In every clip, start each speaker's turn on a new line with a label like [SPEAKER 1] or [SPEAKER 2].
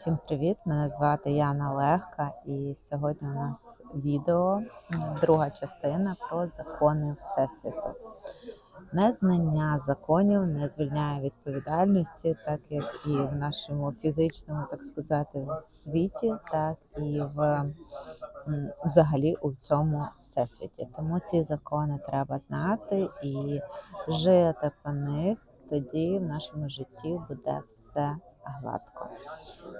[SPEAKER 1] Всім привіт! Мене звати Яна Легка, і сьогодні у нас відео, друга частина про закони Всесвіту. Незнання законів не звільняє відповідальності, так як і в нашому фізичному, так сказати, світі, так і в взагалі у цьому всесвіті. Тому ці закони треба знати і жити по них. Тоді в нашому житті буде все гладко.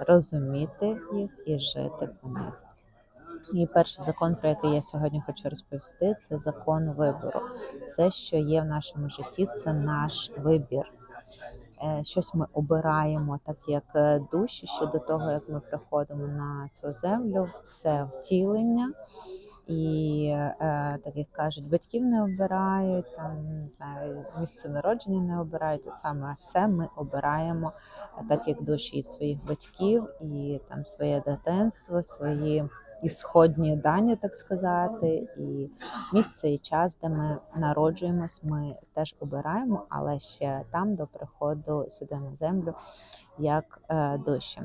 [SPEAKER 1] Розуміти їх і жити по них. І перший закон, про який я сьогодні хочу розповісти, це закон вибору. Все, що є в нашому житті, це наш вибір. Е, Щось ми обираємо, так як е, душі, ще до того, як ми приходимо на цю землю, це втілення. І е, так як кажуть, батьків не обирають, там не знаю, місце народження не обирають. От саме це ми обираємо, е, так як душі і своїх батьків, і там своє дитинство, свої ісходні дані, так сказати, і місце і час, де ми народжуємось, ми теж обираємо, але ще там до приходу сюди на землю як е, душі.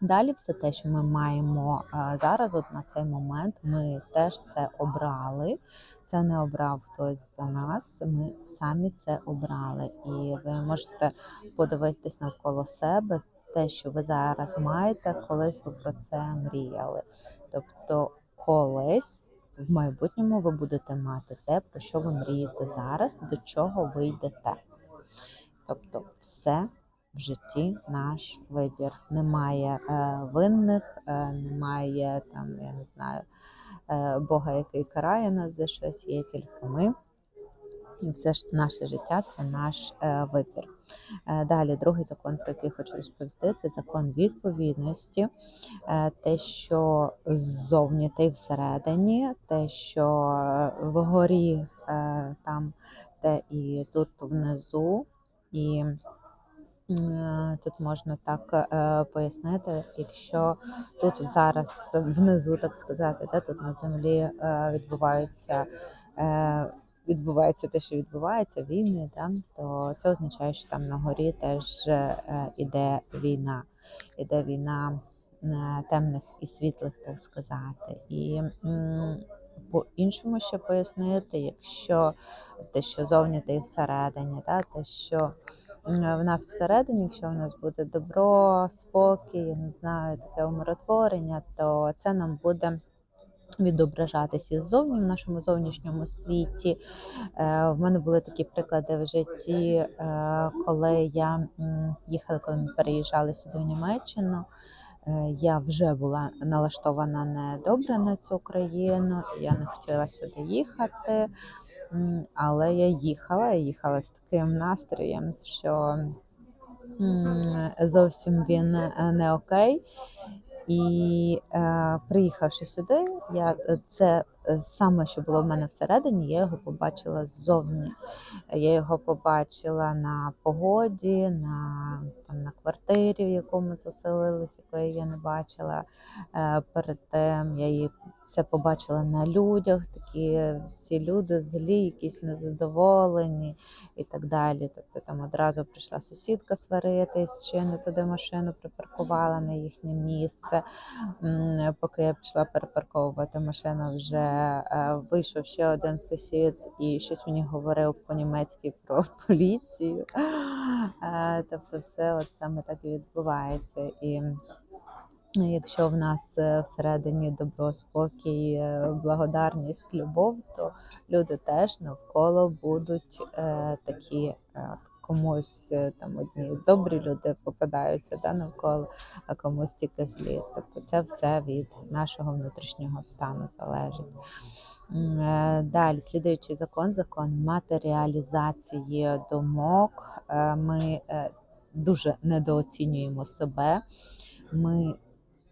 [SPEAKER 1] Далі все те, що ми маємо е, зараз, от на цей момент, ми теж це обрали. Це не обрав хтось за нас. Ми самі це обрали. І ви можете подивитись навколо себе, те, що ви зараз маєте, колись ви про це мріяли. Тобто, колись в майбутньому ви будете мати те, про що ви мрієте зараз, до чого ви йдете. Тобто, все в житті наш вибір. Немає е, винних, е, немає там, я не знаю, е, Бога, який карає нас за щось, є тільки ми. І все ж наше життя це наш е, вибір. Е, далі, другий закон, про який хочу розповісти, це закон відповідності. Е, те, що ззовні, й всередині, те, що вгорі е, там, те і тут внизу. І Тут можна так е, пояснити, якщо тут зараз внизу, так сказати, де тут на землі е, відбуваються. е, Відбувається те, що відбувається, війни, да, то це означає, що там на горі теж е, іде війна, іде війна е, темних і світлих, так сказати. І по-іншому ще пояснити, якщо те, що зовні, те і всередині, да, те, що в нас всередині, якщо в нас буде добро, спокій, не знаю, таке умиротворення, то це нам буде. Відображатися ззовні в нашому зовнішньому світі. Е, В мене були такі приклади в житті, е, коли я їхала, коли ми переїжджали сюди в Німеччину. Е, Я вже була налаштована недобре на цю країну, я не хотіла сюди їхати. Але я їхала, я їхала з таким настроєм, що зовсім він е, не окей. І е, приїхавши сюди, я е, це саме, що було в мене всередині, я його побачила ззовні. Я його побачила на погоді, на там на квартирі, в яку ми заселилися, якої я не бачила е, перед тим. Я її все побачила на людях, такі всі люди злі, якісь незадоволені і так далі. Тобто там одразу прийшла сусідка сваритись, я не туди машину припаркувала на їхнє місце. Поки я пішла перепарковувати машину, вже е, вийшов ще один сусід і щось мені говорив по-німецьки про поліцію. Е, Тобто, все от саме так і відбувається. І Якщо в нас е, всередині добро, спокій, е, благодарність, любов, то люди теж навколо будуть е, такі е, комусь е, там одні добрі люди попадаються да, навколо, а комусь тільки злі. Тобто це все від нашого внутрішнього стану залежить. Е, Далі, слідуючий закон, закон матеріалізації думок. Е, Ми дуже недооцінюємо себе. Ми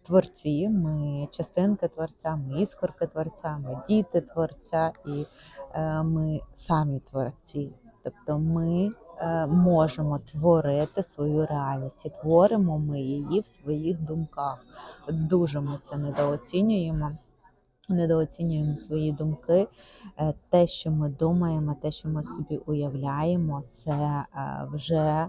[SPEAKER 1] творці, ми частинки творця, ми іскорки творця, ми діти творця, і е, ми самі творці. Тобто ми можемо творити свою реальність, і творимо ми її в своїх думках. Дуже ми це недооцінюємо. недооцінюємо свої думки. Е, Те, що ми думаємо, те, що ми собі уявляємо, це е, вже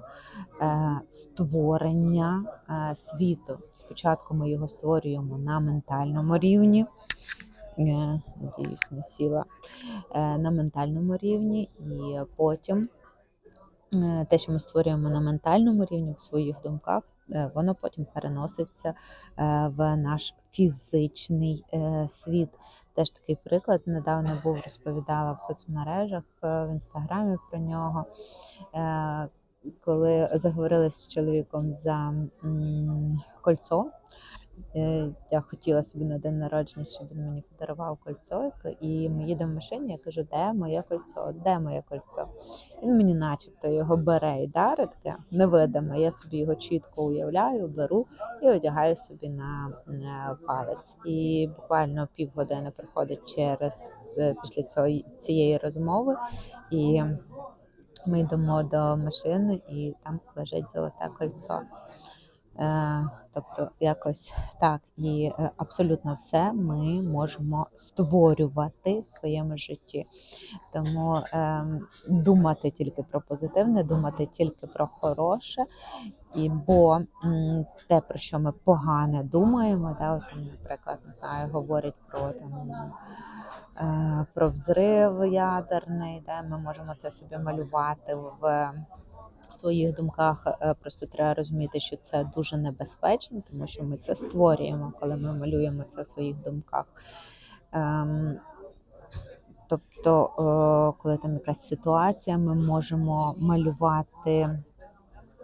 [SPEAKER 1] е, створення е, світу. Спочатку ми його створюємо на ментальному рівні. Е, Надіюсь, не сіла Е, на ментальному рівні, і потім е, те, що ми створюємо на ментальному рівні в своїх думках, е, воно потім переноситься е, в наш фізичний е, світ. Теж такий приклад недавно був, розповідала в соцмережах е, в інстаграмі про нього. Е, Коли заговорили з чоловіком за кольцо, Е, Я хотіла собі на день народження, щоб він мені подарував кольцо, і ми їдемо в машині. Я кажу, де моє кольцо? Де моє кольцо? Він мені, начебто, його бере і дарить невидиме. Я собі його чітко уявляю, беру і одягаю собі на, на палець. І буквально півгодини приходить через е, після цього цієї розмови, і ми йдемо до машини, і там лежить золоте кольцо. Е, Тобто, якось так, і е, абсолютно все ми можемо створювати в своєму житті. Тому е, думати тільки про позитивне, думати тільки про хороше, і бо те, про що ми погане думаємо, да, от, наприклад, не знаю, говорять про там. е, Про взрив ядерний, де ми можемо це собі малювати в своїх думках. Е, Просто треба розуміти, що це дуже небезпечно, тому що ми це створюємо, коли ми малюємо це в своїх думках. Ем, Тобто, е, коли там якась ситуація, ми можемо малювати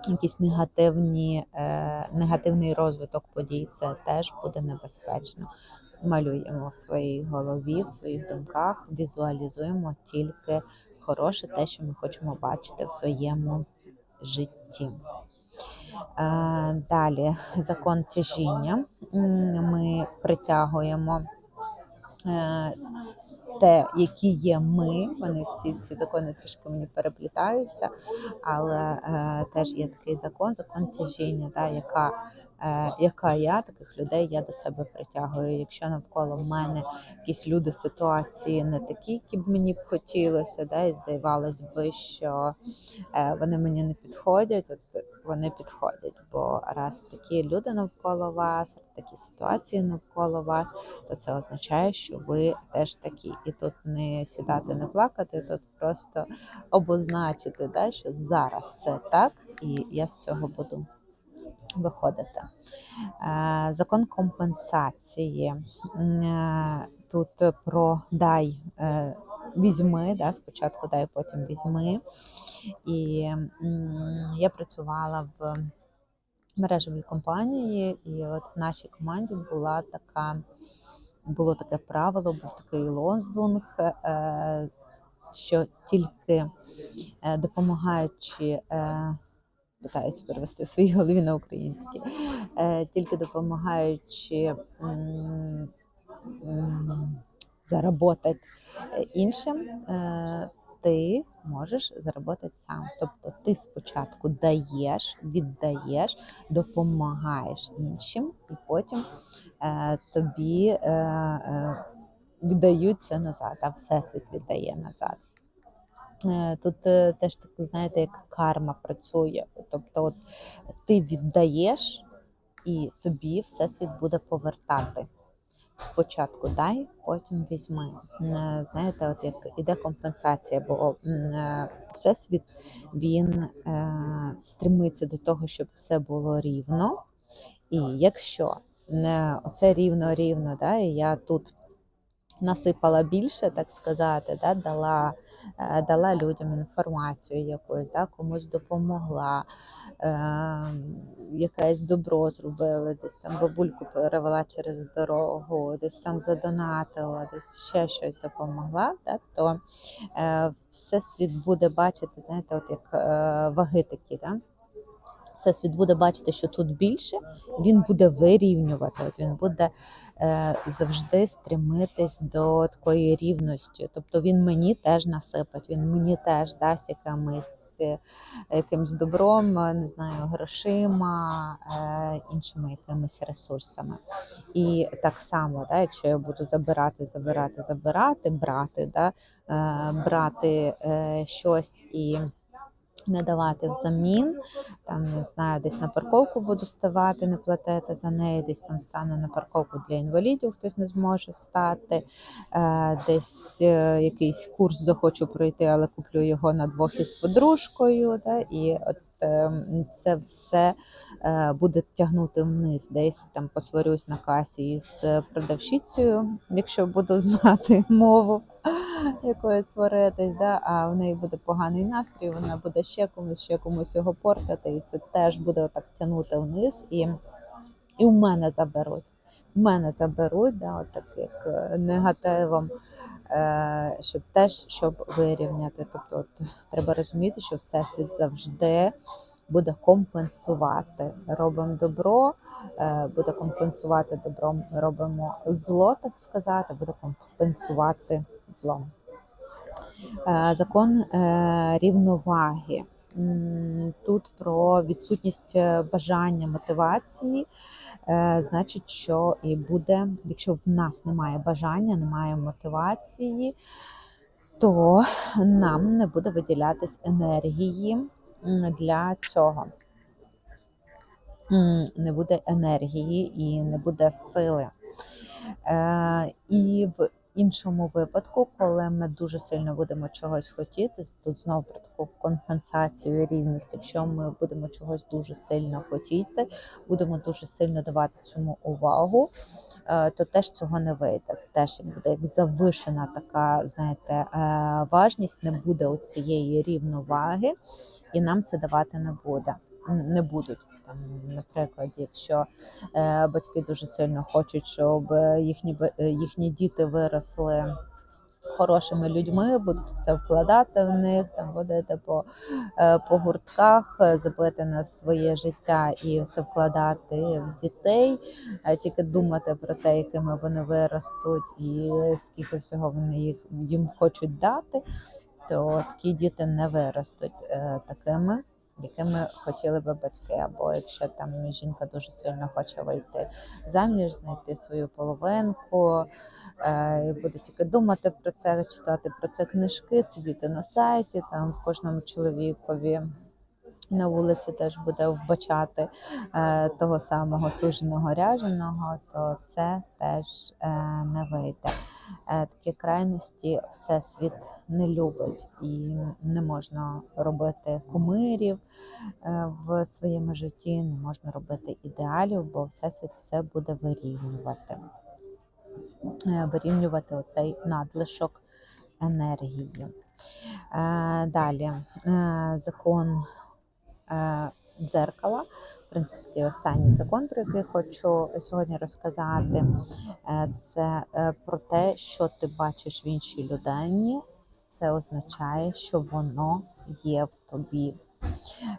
[SPEAKER 1] якісь негативні, е, негативний розвиток подій, це теж буде небезпечно. Малюємо в своїй голові, в своїх думках, візуалізуємо тільки хороше, те, що ми хочемо бачити в своєму житті. Далі закон тяжіння. Ми притягуємо е, те, які є ми. Вони всі ці закони трішки мені переплітаються, але е, теж є такий закон, закон тяжіння, яка, яка я, таких людей я до себе притягую. Якщо навколо мене якісь люди ситуації не такі, які б мені б хотілося, да, і здавалось би, що е, вони мені не підходять, от вони підходять. Бо раз такі люди навколо вас, такі ситуації навколо вас, то це означає, що ви теж такі. І тут не сідати, не плакати, тут просто обозначити, да, що зараз це так, і я з цього буду виходити. Е, Закон компенсації. Е, Тут про дай е, візьми, да, спочатку дай, потім візьми. І я працювала в мережевій компанії, і от в нашій команді була така, було таке правило, був такий лозунг, що тільки допомагаючи, питаюся перевести в своїй голові на український, е, тільки допомагаючи заработати іншим, е, ти можеш заработати сам. Тобто ти спочатку даєш, віддаєш, допомагаєш іншим, і потім е, тобі е, віддають це назад, а всесвіт віддає назад. Е, Тут е, теж так, знаєте, як карма працює. Тобто, от ти віддаєш, і тобі всесвіт буде повертати. Спочатку дай, потім візьми. Е, Знаєте, от як іде компенсація, бо всесвіт він стремиться до того, щоб все було рівно. І якщо оце рівно-рівно, да, і я тут насипала більше, так сказати, да, дала, е, дала людям інформацію якусь, да, комусь допомогла, е, якесь добро зробила, десь там бабульку перевела через дорогу, десь там задонатила, десь ще щось допомогла, да, то е, все світ буде бачити, знаєте, от як е, ваги такі, да? Всесвіт буде бачити, що тут більше, він буде вирівнювати. От він буде е, завжди стремитись до такої рівності. Тобто він мені теж насипить, він мені теж дасть якимось, е, якимось добром, не знаю, грошима, е, іншими якимись ресурсами. І так само, да, якщо я буду забирати, забирати, забирати, брати, да, е, брати е, щось і не давати взамін, там не знаю, десь на парковку буду ставати, не платити за неї, десь там стану на парковку для інвалідів, хтось не зможе стати, е, десь е, якийсь курс захочу пройти, але куплю його на двох із подружкою. Да, і от це все е, буде тягнути вниз, десь там посварюсь на касі із продавщицею, якщо буду знати мову якою сваритись, да, а в неї буде поганий настрій, вона буде ще комусь, ще комусь його портити, і це теж буде так тягнути вниз, і і в мене заберуть. В мене заберуть, да, от так як е, негативом, е, щоб теж щоб вирівняти. Тобто от, треба розуміти, що Всесвіт завжди буде компенсувати. Робимо добро, е, буде компенсувати добром, робимо зло, так сказати, буде компенсувати злом. Закон рівноваги. Тут про відсутність е, бажання мотивації, значить, що і буде, якщо в нас немає бажання, немає мотивації, то нам не буде виділятись енергії для цього. Не буде енергії і не буде сили. І в іншому випадку, коли ми дуже сильно будемо чогось хотіти, тут знову про таку компенсацію рівність. Якщо ми будемо чогось дуже сильно хотіти, будемо дуже сильно давати цьому увагу, е, то теж цього не вийде. Теж буде як завишена така, знаєте, е, важність, не буде оцієї рівноваги, і нам це давати не буде, не будуть. Наприклад, якщо е, батьки дуже сильно хочуть, щоб їхні їхні діти виросли хорошими людьми, будуть все вкладати в них, там водити по е, по гуртках, забити на своє життя і все вкладати в дітей, тільки думати про те, якими вони виростуть, і скільки всього вони їх їм хочуть дати, то такі діти не виростуть е, такими якими хотіли би батьки, або якщо там жінка дуже сильно хоче вийти заміж, знайти свою половинку, і буде тільки думати про це, читати про це книжки, сидіти на сайті, там в кожному чоловікові. На вулиці теж буде вбачати е, того самого суженого ряженого, то це теж е, не вийде. Е, такі крайності всесвіт не любить і не можна робити кумирів е, в своєму житті, не можна робити ідеалів, бо всесвіт все буде вирівнювати, е, вирівнювати оцей надлишок енергії. Далі закон дзеркала принципі, такий останній закон, про який хочу сьогодні розказати, е, це е, про те, що ти бачиш в іншій людині. Це означає, що воно є в тобі.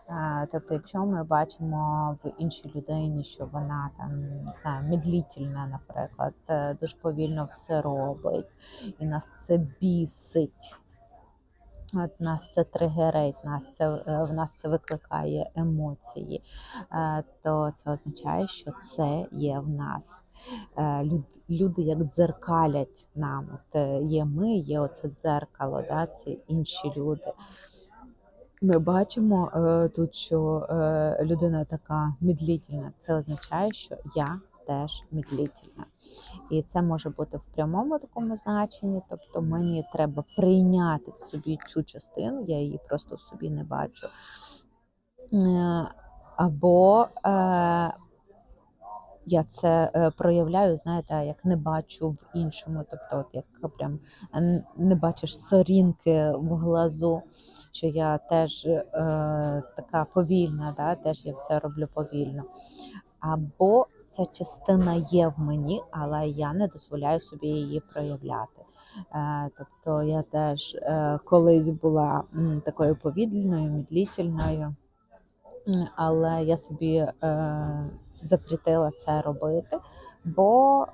[SPEAKER 1] Е, тобто, якщо ми бачимо в іншій людині, що вона там не знаю, медлітельна, наприклад, дуже повільно все робить, і нас це бісить. От нас це тригерить, нас це е, в нас це викликає емоції, е, то це означає, що це є в нас. Е, люди як дзеркалять нам. От Є ми, є оце дзеркало, да, це інші люди. Ми бачимо тут, що людина така медлітельна. Це означає, що я теж медлительна. І це може бути в прямому такому значенні, тобто мені треба прийняти в собі цю частину, я її просто в собі не бачу. Е, або е, я це е, проявляю, знаєте, як не бачу в іншому. Тобто, от як прям не бачиш сорінки в глазу, що я теж е, така повільна, да, теж я все роблю повільно. Або ця частина є в мені, але я не дозволяю собі її проявляти. Е, тобто я теж е, колись була такою повільною, мідлітельною, але я собі е, запретила це робити, бо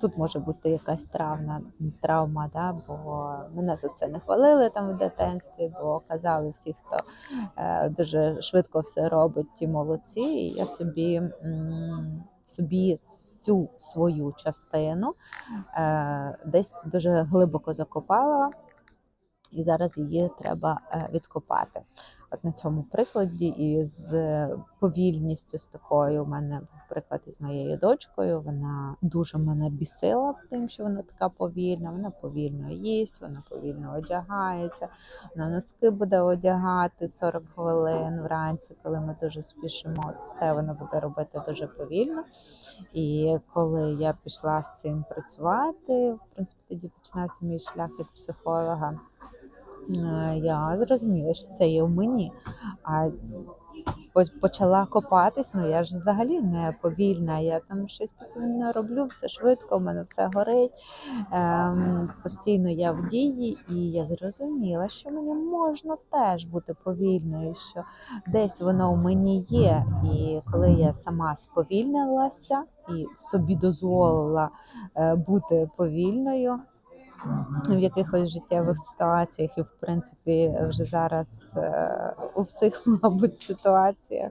[SPEAKER 1] тут може бути якась травма, травма, да, бо мене за це не хвалили там в дитинстві, бо казали всі, хто е, дуже швидко все робить, ті молодці. І я собі, м, собі цю свою частину е, десь дуже глибоко закопала. І зараз її треба е, відкопати. От на цьому прикладі, і з повільністю з такою, у мене був приклад із моєю дочкою. Вона дуже мене бісила тим, що вона така повільна. Вона повільно їсть, вона повільно одягається. Вона носки буде одягати 40 хвилин вранці, коли ми дуже спішимо. От все вона буде робити дуже повільно. І коли я пішла з цим працювати, в принципі, тоді починався мій шлях від психолога. Е, Я зрозуміла, що це є в мені. А по- почала копатись, ну я ж взагалі не повільна. Я там щось постійно роблю, все швидко, в мене все горить. Ем, постійно я в дії, і я зрозуміла, що мені можна теж бути повільною, що десь воно в мені є. І коли я сама сповільнилася і собі дозволила е, бути повільною, в якихось життєвих ситуаціях, і в принципі вже зараз е, у всіх, мабуть, ситуаціях,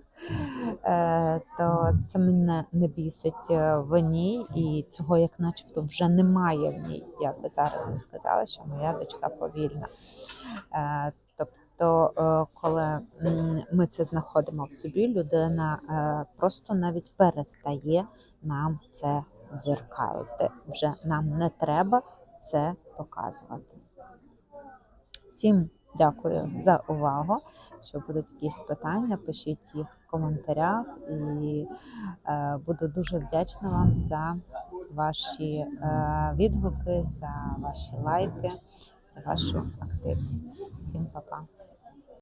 [SPEAKER 1] е, то це мене не бісить е, в ній, і цього як начебто вже немає в ній. Я би зараз не сказала, що моя дочка повільна. Е, Тобто, коли ми це знаходимо в собі, людина просто навіть перестає нам це дзеркалити. Вже нам не треба це показувати. Всім дякую за увагу. Якщо будуть якісь питання, пишіть їх в коментарях, і е, буду дуже вдячна вам за ваші е, відгуки, за ваші лайки, за вашу активність. Всім па-па!